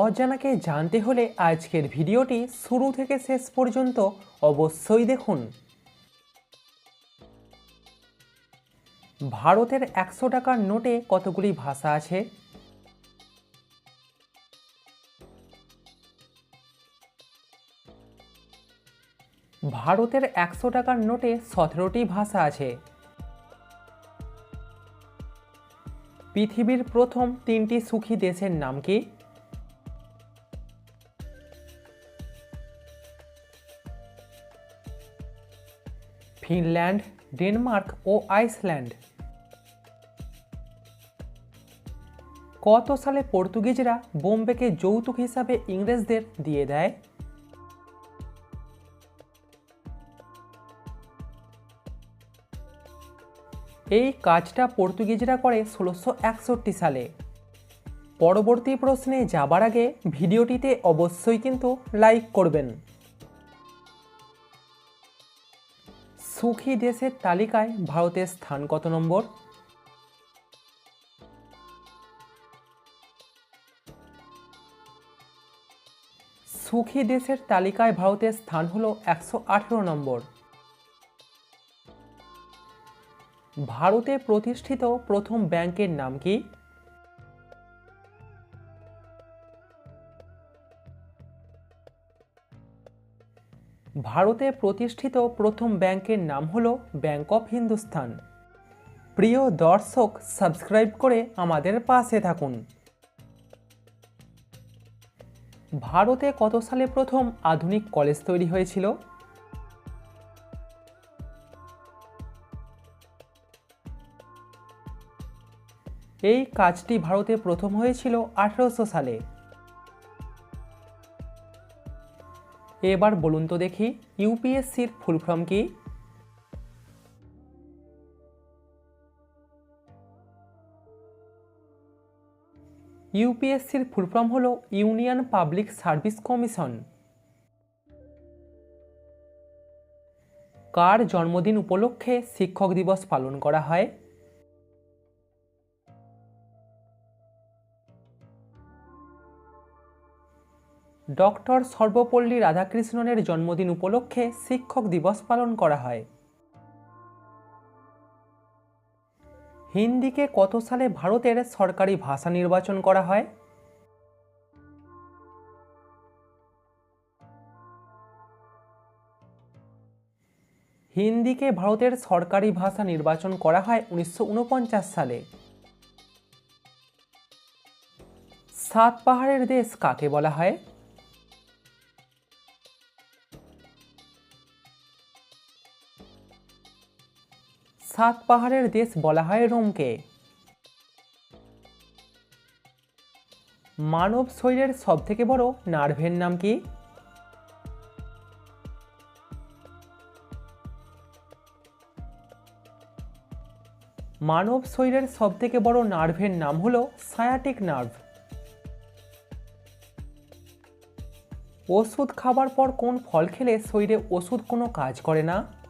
অজানাকে জানতে হলে আজকের ভিডিওটি শুরু থেকে শেষ পর্যন্ত অবশ্যই দেখুন। ভারতের একশো টাকার নোটে কতগুলি ভাষা আছে? ভারতের একশো টাকার নোটে সতেরোটি ভাষা আছে। পৃথিবীর প্রথম তিনটি সুখী দেশের নাম কি? ফিনল্যান্ড, ডেনমার্ক ও আইসল্যান্ড। কত সালে পর্তুগিজরা বোম্বেকে যৌতুক হিসাবে ইংরেজদের দিয়ে দেয়? এই কাজটা পর্তুগিজরা করে ষোলোশো একষট্টি সালে। পরবর্তী প্রশ্নে যাবার আগে ভিডিওটিতে অবশ্যই কিন্তু লাইক করবেন। সুখী দেশের তালিকায় ভারতের স্থান কত নম্বর? সুখী দেশের তালিকায় ভারতের স্থান হলো একশো নম্বর। ভারতে প্রতিষ্ঠিত প্রথম ব্যাংকের নাম কি? ভারতে প্রতিষ্ঠিত প্রথম ব্যাংকের নাম হল ব্যাংক অফ হিন্দুস্তান প্রিয় দর্শক, সাবস্ক্রাইব করে আমাদের পাশে থাকুন। ভারতে কত সালে প্রথম আধুনিক কলেজ তৈরি হয়েছিল? এই কাজটি ভারতে প্রথম হয়েছিল আঠারোশো সালে। এবার বলুন তো দেখি ইউপিএসসির ফুল ফর্ম কি? ইউপিএসসির ফুল ফর্ম হল ইউনিয়ন পাবলিক সার্ভিস কমিশন। কার জন্মদিন উপলক্ষে শিক্ষক দিবস পালন করা হয়? ডক্টর সর্বপল্লী রাধাকৃষ্ণনের জন্মদিন উপলক্ষে শিক্ষক দিবস পালন করা হয়। হিন্দিকে কত সালে ভারতের সরকারি ভাষা নির্বাচন করা হয়? হিন্দিকে ভারতের সরকারি ভাষা নির্বাচন করা হয় উনিশশো ঊনপঞ্চাশ সালে। সাত পাহাড়ের দেশ কাকে বলা হয়? সাত পাহাড়ের দেশ বলা হয় রোমকে। মানব শরীরের সব থেকে বড় নার্ভের নাম কি? মানব শরীরের সব থেকে বড় নার্ভের নাম হলো সায়াটিক নার্ভ। ওষুধ খাবার পর কোন ফল খেলে শরীরে ওষুধ কোনো কাজ করে না?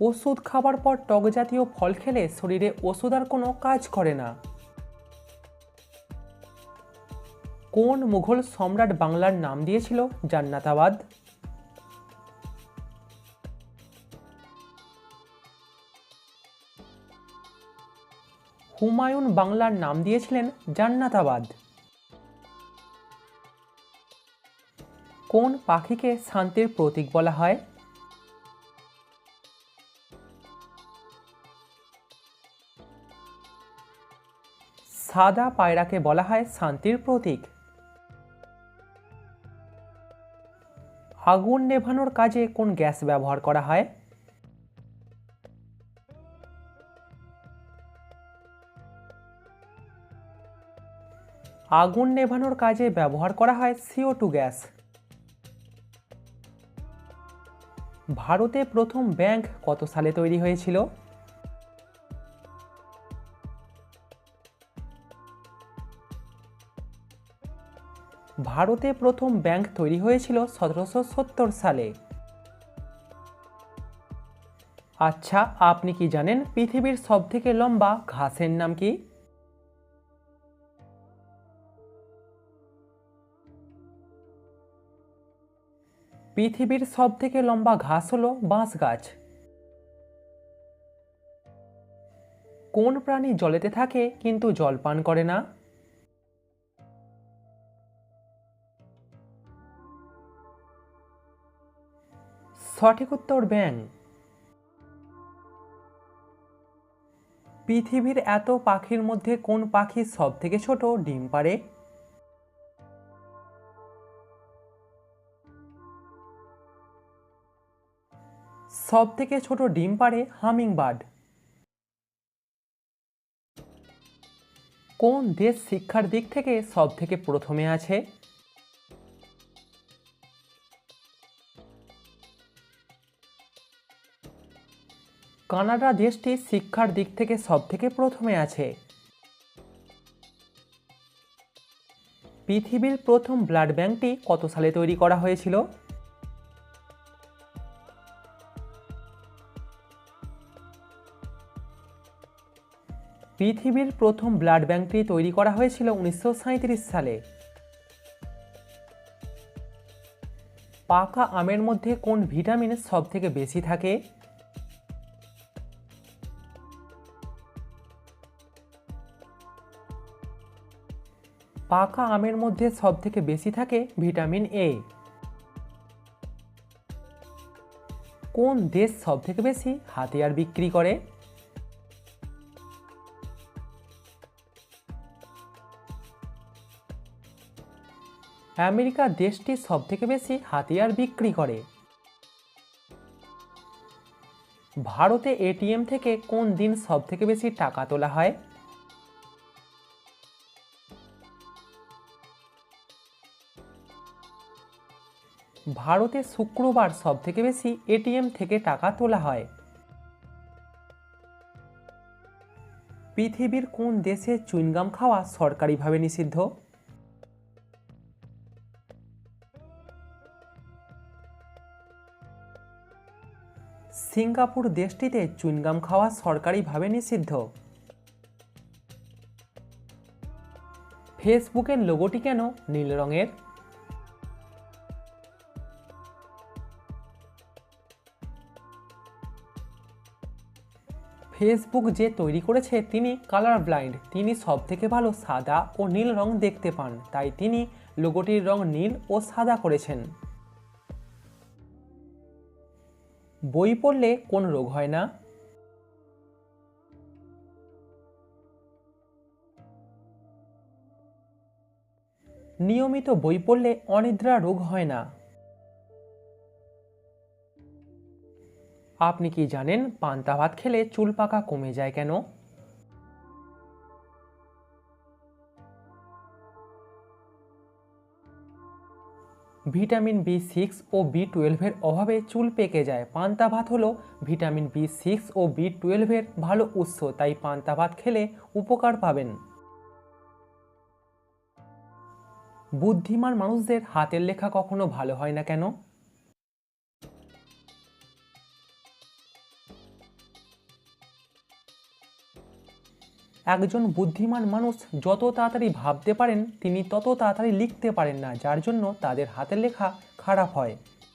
ওষুধ খাবার পর টক জাতীয় ফল খেলে শরীরে ওষুধ আর কোনো কাজ করে না। কোন মুঘল সম্রাট বাংলার নাম দিয়েছিল জান্নাতাবাদ? হুমায়ুন বাংলার নাম দিয়েছিলেন জান্নাতাবাদ। কোন পাখিকে শান্তির প্রতীক বলা হয়? সাদা পায়রাকে বলা হয় শান্তির প্রতীক। আগুন নেভানোর কাজে কোন গ্যাস ব্যবহার করা হয়? আগুন নেভানোর কাজে ব্যবহার করা হয় সিও টু গ্যাস। ভারতে প্রথম ব্যাংক কত সালে তৈরি হয়েছিল? ভারতে প্রথম ব্যাংক তৈরি হয়েছিল সতেরোশো সত্তর সালে। আচ্ছা আপনি কি জানেন পৃথিবীর সবথেকে লম্বা ঘাসের নাম কি? পৃথিবীর সবথেকে লম্বা ঘাস হলো বাঁশ গাছ কোন প্রাণী জলেতে থাকে কিন্তু জল পান করে না? সঠিক উত্তর ব্যাং। পৃথিবীর এত পাখির মধ্যে কোন পাখি সব থেকে ছোট? ডিম পারে সব থেকে ছোট ডিম পারে হামিং বার্ড কোন দেশ শিক্ষার দিক থেকে সব থেকে প্রথমে আছে? কানাডা দেশটি শিক্ষার দিক থেকে সব থেকে প্রথমে আছে। পৃথিবীর প্রথম ব্লাড ব্যাংকটি কত সালে তৈরি করা হয়েছিল? পৃথিবীর প্রথম ব্লাড ব্যাংকটি তৈরি করা হয়েছিল উনিশশো সাঁইত্রিশ সালে। পাকা আমের মধ্যে কোন ভিটামিন সব থেকে বেশি থাকে? পাকা আমের মধ্যে সব থেকে বেশি থাকে ভিটামিন এ কোন দেশ সব থেকে বেশি হাতিয়ার বিক্রি করে? আমেরিকা দেশটি সব থেকে বেশি হাতিয়ার বিক্রি করে। ভারতে এটিএম থেকে কোন দিন সব থেকে বেশি টাকা তোলা হয়? ভারতে শুক্রবার সব থেকে বেশি এটিএম থেকে টাকা তোলা হয়। পৃথিবীর কোন দেশে চুইনগাম খাওয়া সরকারিভাবে নিষিদ্ধ? সিঙ্গাপুর দেশটিতে চুইনগাম খাওয়া সরকারিভাবে নিষিদ্ধ। ফেসবুকের লোগোটি কেন নীল রঙের? ফেসবুক যে তৈরি করেছে তিনি কালার ব্লাইন্ড তিনি সব থেকে ভালো সাদা ও নীল রং দেখতে পান, তাই তিনি লোগোটির রং নীল ও সাদা করেছেন। বই পড়লে কোন রোগ হয় না? নিয়মিত বই পড়লে অনিদ্রা রোগ হয় না। আপনি কি জানেন পান্তা ভাত খেলে চুল পাকা কমে যায় কেন? ভিটামিন বি সিক্স ও বি টুয়েলভের অভাবে চুল পেকে যায়। পান্তা ভাত হলো ভিটামিন বি সিক্স ও বি টুয়েলভের ভালো উৎস, তাই পান্তা ভাত খেলে উপকার পাবেন। বুদ্ধিমান মানুষদের হাতের লেখা কখনো ভালো হয় না কেন? একজন বুদ্ধিমান মানুষ যত তাড়াতাড়ি ভাবতে পারেন, তিনি তত তাড়াতাড়ি লিখতে পারেন না, যার জন্য তাদের হাতের লেখা খারাপ হয়।